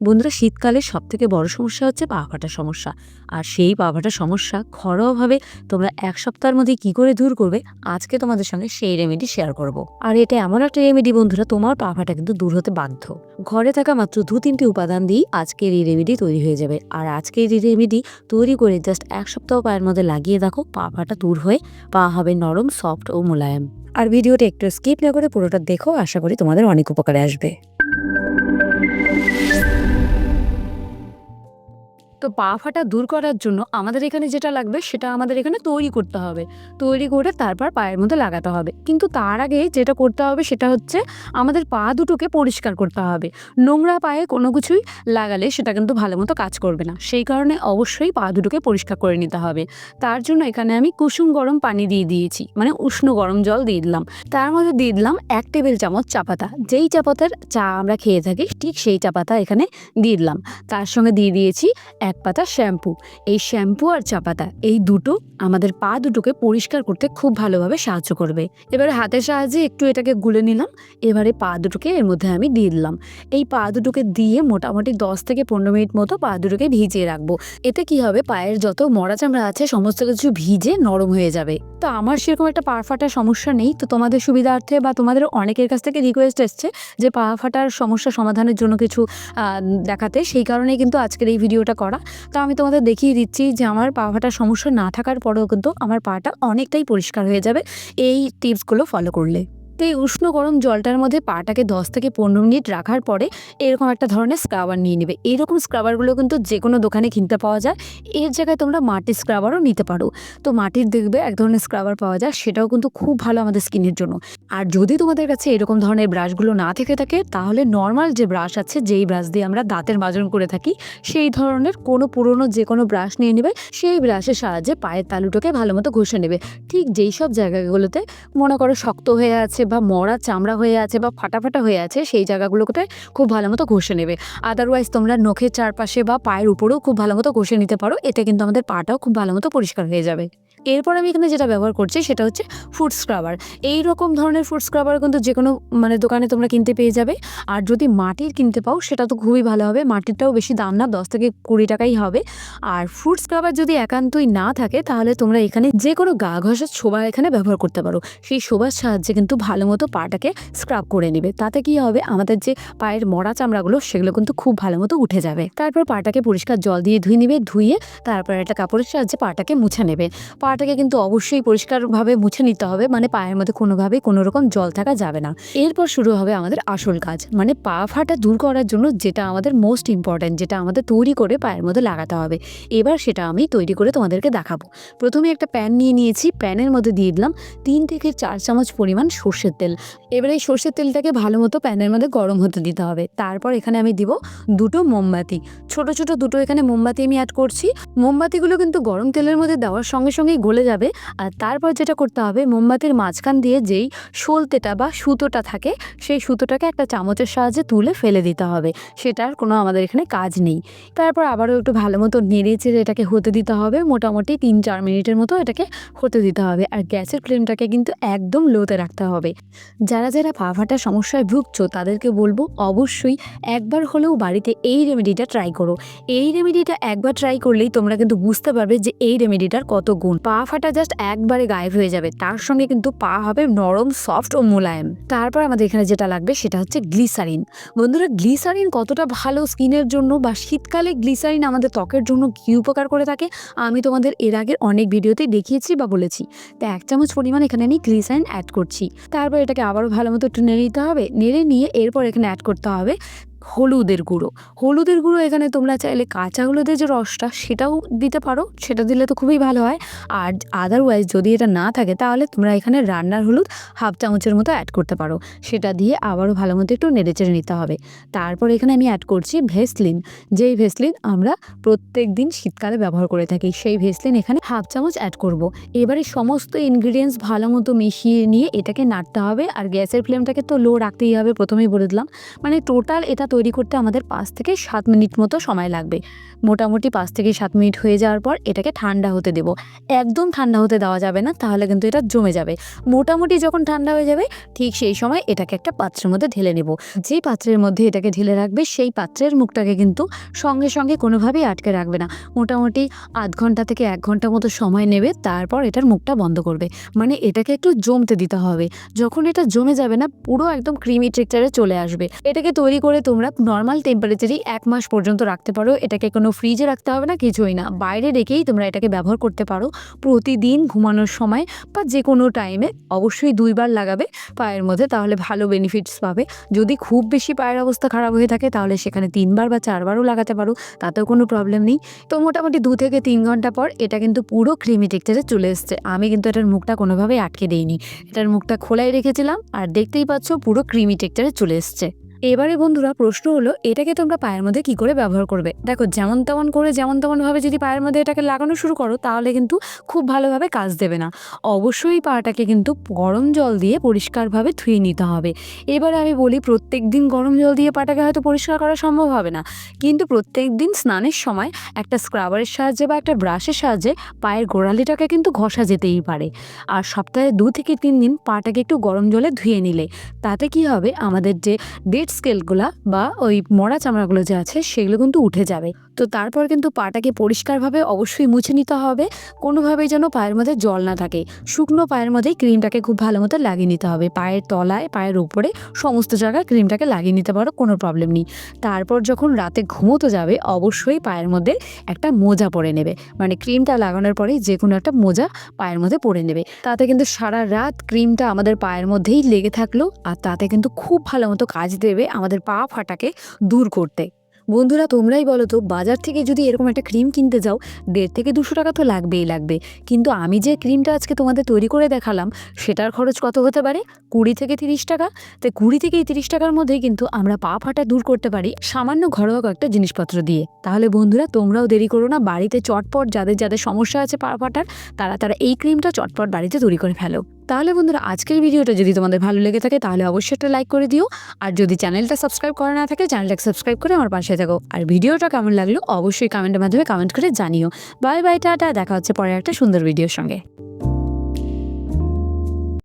বন্ধুরা, শীতকালে সব থেকে বড় সমস্যা হচ্ছে পা ফাটার সমস্যা। আর সেই পা ফাটার সমস্যা ঘরোয়াভাবে তোমরা এক সপ্তাহের মধ্যে কি করে দূর করবে, আজকে তোমাদের সঙ্গে সেই রেমেডি শেয়ার করব। আর এটা এমন একটা রেমেডি বন্ধুরা, তোমার পা ফাটা কিন্তু দূর হতে বাধ্য। ঘরে থাকা মাত্র দু তিনটি উপাদান দিয়েই আজকের এই রেমেডি তৈরি হয়ে যাবে। আর আজকের এই রেমেডি তৈরি করে জাস্ট এক সপ্তাহ পায়ের মধ্যে লাগিয়ে দেখো, পা ফাটা দূর হয়ে পা হবে নরম, সফট ও মোলায়েম। আর ভিডিওটা একটু স্কিপ না করে পুরোটা দেখো, আশা করি তোমাদের অনেক উপকারে আসবে। তো পা ফাটা দূর করার জন্য আমাদের এখানে যেটা লাগবে সেটা আমাদের এখানে তৈরি করতে হবে। তৈরি করে তারপর পায়ের মধ্যে লাগাতে হবে। কিন্তু তার আগে যেটা করতে হবে সেটা হচ্ছে আমাদের পা দুটোকে পরিষ্কার করতে হবে। নোংরা পায়ে কোনো কিছুই লাগালে সেটা কিন্তু ভালো মতো কাজ করবে না। সেই কারণে অবশ্যই পা দুটোকে পরিষ্কার করে নিতে হবে। তার জন্য এখানে আমি কুসুম গরম পানি দিয়ে দিয়েছি মানে উষ্ণ গরম জল দিয়ে দিলাম। তার মধ্যে দিয়ে দিলাম এক টেবিল চামচ চা পাতা। যেই চা পাতার চা আমরা খেয়ে থাকি, ঠিক সেই চা পাতা এখানে দিয়ে দিলাম। তার সঙ্গে দিয়ে দিয়েছি এক পাতা শ্যাম্পু। এই শ্যাম্পু আর চা পাতা, এই দুটো আমাদের পা দুটোকে পরিষ্কার করতে খুব ভালোভাবে সাহায্য করবে। এবারে হাতের সাহায্যে একটু এটাকে গুলে নিলাম, এবারে পা দুটোকে এর মধ্যে আমি দিয়ে দিলাম। এই পা দুটোকে দিয়ে মোটামুটি দশ থেকে পনেরো মিনিট মতো পা দুটোকে ভিজিয়ে রাখব। এতে কি হবে, পায়ের যত মরা চামড়া আছে, সমস্ত কিছু ভিজে নরম হয়ে যাবে। তো আমার সেরকম একটা পা ফাটার সমস্যা নেই। তো তোমাদের সুবিধার্থে বা তোমাদের অনেকের কাছ থেকে রিকোয়েস্ট এসছে যে, পা ফাটার সমস্যা সমাধানের জন্য কিছু দেখাতে। সেই কারণেই কিন্তু আজকের এই ভিডিওটা করা। তো আমি তোমাদের দেখিয়ে দিচ্ছি যে আমার পা সমস্যা না থাকার পরেও কিন্তু আমার পাটা অনেকটাই পরিষ্কার হয়ে যাবে। এই টিপসগুলো ফলো করলে। তো এই উষ্ণ গরম জলটার মধ্যে পাটাকে দশ থেকে পনেরো মিনিট রাখার পরে এরকম একটা ধরনের স্ক্রাবার নিয়ে নেবে। এইরকম স্ক্রাবারগুলো কিন্তু যে কোনো দোকানে কিনতে পাওয়া যায়। এর জায়গায় তোমরা মাটির স্ক্রাবারও নিতে পারো। তো মাটির দেখবে এক ধরনের স্ক্রাবার পাওয়া যায়, সেটাও কিন্তু খুব ভালো আমাদের স্কিনের জন্য। আর যদি তোমাদের কাছে এরকম ধরনের ব্রাশগুলো না থেকে থাকে, তাহলে নর্মাল যে ব্রাশ আছে, যেই ব্রাশ দিয়ে আমরা দাঁতের মাজন করে থাকি, সেই ধরনের কোনো পুরনো যে কোনো ব্রাশ নিয়ে নেবে, সেই ব্রাশের সাহায্যে পায়ের তালুটাকে ভালো মতো ঘষে নেবে। ঠিক যেই সব জায়গাগুলোতে মনে করো শক্ত হয়ে আছে বা মরা চামড়া হয়ে আছে বা ফাটাফাটা ফাটা হয়ে আছে, সেই জায়গাগুলোতে খুব ভালো মতো ঘষে নেবে। আদারওয়াইজ তোমরা নখের চারপাশে বা পায়ের উপরেও খুব ভালো মতো ঘষে নিতে পারো, এতে কিন্তু আমাদের পাটাও খুব ভালো মতো পরিষ্কার হয়ে যাবে। এরপর আমি এখানে যেটা ব্যবহার করছি সেটা হচ্ছে ফুড স্ক্রাবার এই রকম ধরনের ফুড স্ক্রাবার কিন্তু যে কোনো মানে দোকানে তোমরা কিনতে পেয়ে যাবে। আর যদি মাটির কিনতে পাও, সেটা তো খুবই ভালো হবে। মাটিরটাও বেশি দাম না, দশ থেকে কুড়ি টাকাই হবে। আর ফুড স্ক্রাবার যদি একান্তই না থাকে, তাহলে তোমরা এখানে যে কোনো গা ঘষার শোভা এখানে ব্যবহার করতে পারো। সেই শোভার সাহায্যে কিন্তু ভালো মতো পাটাকে স্ক্রাব করে নেবে। তাতে কি হবে? আমাদের যে পায়ের মরা চামড়াগুলো, সেগুলো কিন্তু খুব ভালো মতো উঠে যাবে। তারপর পাটাকে পরিষ্কার জল দিয়ে ধুয়ে নেবে, ধুয়ে তারপর একটা কাপড়ের সাহায্যে পাটাকে মুছে নেবে। পাটাকে কিন্তু অবশ্যই পরিষ্কারভাবে মুছে নিতে হবে। মানে পায়ের মধ্যে কোনোভাবেই কোনো রকম জল থাকা যাবে না। এরপর শুরু হবে আমাদের আসল কাজ। মানে পা ফাটা দূর করার জন্য যেটা আমাদের মোস্ট ইম্পর্ট্যান্ট যেটা আমাদের তৈরি করে পায়ের মধ্যে লাগাতে হবে। এবার সেটা আমি তৈরি করে তোমাদেরকে দেখাবো। প্রথমে একটা প্যান নিয়ে নিয়েছি। প্যানের মধ্যে দিয়ে দিলাম তিন থেকে চার চামচ পরিমাণ সর্ষের তেল। এবার এই সর্ষের তেলটাকে ভালো মতো প্যানের মধ্যে গরম হতে দিতে হবে। তারপর এখানে আমি দিব দুটো মোমবাতি। ছোট ছোট দুটো এখানে মোমবাতি আমি অ্যাড করছি। মোমবাতিগুলো কিন্তু গরম তেলের মধ্যে দেওয়ার সঙ্গে সঙ্গেই গলে যাবে। আর তারপর যেটা করতে হবে, মোমবাতির মাঝখান দিয়ে যেই সলতেটা বা সুতোটা থাকে, সেই সুতোটাকে একটা চামচের সাহায্যে তুলে ফেলে দিতে হবে। সেটার কোনো আমাদের এখানে কাজ নেই। তারপর আবারও একটু ভালো মতো নেড়ে চেড়ে এটাকে হতে দিতে হবে। মোটামুটি তিন চার মিনিটের মতো এটাকে হতে দিতে হবে। আর গ্যাসের ফ্লেমটাকে কিন্তু একদম লোতে রাখতে হবে। যারা যারা পা সমস্যায় ভুগছো, তাদেরকে বলব অবশ্যই একবার হলেও বাড়িতে এই রেমেডিটা ট্রাই করো। এই রেমেডিটা একবার ট্রাই করলেই তোমরা কিন্তু বুঝতে পারবে যে এই রেমেডিটার কত গুণ। পা ফাটা জাস্ট একবারে গায়েব হয়ে যাবে। তার সঙ্গে কিন্তু পা হবে নরম সফট ও মোলায়েম। তারপর আমাদের এখানে যেটা লাগবে সেটা হচ্ছে গ্লিসারিন বন্ধুরা গ্লিসারিন কতটা ভালো স্কিনের জন্য বা শীতকালে গ্লিসারিন আমাদের ত্বকের জন্য কী উপকার করে থাকে, আমি তোমাদের এর আগের অনেক ভিডিওতে দেখিয়েছি বা বলেছি। তো এক চামচ পরিমাণ এখানে আমি গ্লিসারিন অ্যাড করছি। তারপর এটাকে আবারও ভালো মতো একটু নেড়ে নিতে হবে। নেড়ে নিয়ে এরপর এখানে অ্যাড করতে হবে হলুদের গুঁড়ো। হলুদের গুঁড়ো এখানে তোমরা চাইলে কাঁচা হলুদের যে রসটা সেটাও দিতে পারো, সেটা দিলে তো খুবই ভালো হয়। আর আদারওয়াইজ যদি এটা না থাকে তাহলে তোমরা এখানে রান্নার হলুদ হাফ চামচের মতো অ্যাড করতে পারো। সেটা দিয়ে আবারও ভালো মতো একটু নেড়েচেড়ে নিতে হবে। তারপর এখানে আমি অ্যাড করছি ভেসলিন। যেই ভেসলিন আমরা প্রত্যেক দিন শীতকালে ব্যবহার করে থাকি, সেই ভেসলিন এখানে হাফ চামচ অ্যাড করব। এবারে সমস্ত ইনগ্রিডিয়েন্টস ভালো মতো মিশিয়ে নিয়ে এটাকে নাড়তে হবে। আর গ্যাসের ফ্লেমটাকে তো লো রাখতেই হবে, প্রথমেই বলে দিলাম। মানে টোটাল এটা তৈরি করতে আমাদের পাঁচ থেকে সাত মিনিট মতো সময় লাগবে। মোটামুটি পাঁচ থেকে সাত মিনিট হয়ে যাওয়ার পর এটাকে ঠান্ডা হতে দেবো। একদম ঠান্ডা হতে দেওয়া যাবে না, তাহলে কিন্তু এটা জমে যাবে। মোটামুটি যখন ঠান্ডা হয়ে যাবে, ঠিক সেই সময় এটাকে একটা পাত্রের মধ্যে ঢেলে নেব। যেই পাত্রের মধ্যে এটাকে ঢেলে রাখবে, সেই পাত্রের মুখটাকে কিন্তু সঙ্গে সঙ্গে কোনোভাবেই আটকে রাখবে না। মোটামুটি আধ ঘণ্টা থেকে এক ঘণ্টা মতো সময় নেবে, তারপর এটার মুখটা বন্ধ করবে। মানে এটাকে একটু জমতে দিতে হবে। যখন এটা জমে যাবে না, পুরো একদম ক্রিমি টেক্সচারে চলে আসবে। এটাকে তৈরি করে তোমরা নর্মাল টেম্পারেচারেই এক মাস পর্যন্ত রাখতে পারো। এটাকে কোনো ফ্রিজে রাখতে হবে না, কিছুই না। বাইরে রেখেই তোমরা এটাকে ব্যবহার করতে পারো। প্রতিদিন ঘুমানোর সময় বা যে কোনো টাইমে অবশ্যই দুইবার লাগাবে পায়ের মধ্যে, তাহলে ভালো বেনিফিটস পাবে। যদি খুব বেশি পায়ের অবস্থা খারাপ হয়ে থাকে, তাহলে সেখানে তিনবার বা চারবারও লাগাতে পারো, তাতেও কোনো প্রবলেম নেই। তো মোটামুটি দু থেকে তিন ঘণ্টা পর এটা কিন্তু পুরো ক্রিমি টেক্সচারে চলে এসছে। আমি কিন্তু এটার মুখটা কোনোভাবেই আটকে দিইনি। এটার মুখটা খোলাই রেখেছিলাম, আর দেখতেই পাচ্ছ পুরো ক্রিমি টেক্সচারে চলে এসছে। এবারে বন্ধুরা প্রশ্ন হলো, এটাকে তোমরা পায়ের মধ্যে কি করে ব্যবহার করবে? দেখো, যেমন তেমন করে, যেমন তেমন ভাবে যদি পায়ের মধ্যে এটাকে লাগানো শুরু করো, তাহলে কিন্তু খুব ভালোভাবে কাজ দেবে না। অবশ্যই পাটাকে কিন্তু গরম জল দিয়ে পরিষ্কারভাবে ধুয়ে নিতে হবে। এবারে আমি বলি, প্রত্যেক দিন গরম জল দিয়ে পাটাকে হয়তো পরিষ্কার করা সম্ভব হবে না। কিন্তু প্রত্যেক দিন স্নানের সময় একটা স্ক্রাবারের সাহায্যে বা একটা ব্রাশের সাহায্যে পায়ের গোড়ালিটাকে কিন্তু ঘষা যেতেই পারে। আর সপ্তাহে দু থেকে তিন দিন পাটাকে একটু গরম জলে ধুয়ে নিলে, তাতে কি হবে? আমাদের যে ডেড স্কেলগুলা বা ওই মরা চামড়াগুলো যে আছে, সেগুলো কিন্তু উঠে যাবে। তো তারপর কিন্তু পাটাকে পরিষ্কারভাবে অবশ্যই মুছে নিতে হবে। কোনোভাবেই যেন পায়ের মধ্যে জল না থাকে। শুকনো পায়ের মধ্যেই ক্রিমটাকে খুব ভালো মতো লাগিয়ে নিতে হবে। পায়ের তলায়, পায়ের উপরে সমস্ত জায়গায় ক্রিমটাকে লাগিয়ে নিতে পারো, কোনো প্রবলেম নেই। তারপর যখন রাতে ঘুমোতে যাবে, অবশ্যই পায়ের মধ্যে একটা মোজা পরে নেবে। মানে ক্রিমটা লাগানোর পরে যে কোনো একটা মোজা পায়ের মধ্যে পরে নেবে। তাতে কিন্তু সারা রাত ক্রিমটা আমাদের পায়ের মধ্যেই লেগে থাকল, আর তাতে কিন্তু খুব ভালো মতো কাজ দেবে। আমাদের পা ফাটাকে দূর করতে। বন্ধুরা, তোমরাই বলো তো, বাজার থেকে যদি এরকম একটা ক্রিম কিনতে যাও, দেড় থেকে দুশো টাকা তো লাগবেই লাগবে। কিন্তু আমি যে ক্রিমটা আজকে তোমাদের তৈরি করে দেখালাম, সেটার খরচ কত হতে পারে? কুড়ি থেকে তিরিশ টাকা? তাই কুড়ি থেকে তিরিশ টাকার মধ্যেই কিন্তু আমরা পা ফাটা দূর করতে পারি সামান্য ঘরোয়া কয়েকটা জিনিসপত্র দিয়ে। তাহলে বন্ধুরা, তোমরাও দেরি করো না, বাড়িতে চটপট যাদের যাদের সমস্যা আছে পা ফাটার, তারা তারা এই ক্রিমটা চটপট বাড়িতে তৈরি করে ফেলো। তাহলে বন্ধুরা, আজকের ভিডিওটা যদি তোমাদের ভালো লেগে থাকে, তাহলে অবশ্যই একটা লাইক করে দিও। আর যদি চ্যানেলটা সাবস্ক্রাইব করা না থাকে, চ্যানেলটাকে সাবস্ক্রাইব করে আমার পাশে থাকো। আর ভিডিওটা কেমন লাগল, অবশ্যই কমেন্টের মাধ্যমে কমেন্ট করে জানিও। বাই বাই টাটা, দেখা হচ্ছে পরে একটা সুন্দর ভিডিওর সঙ্গে।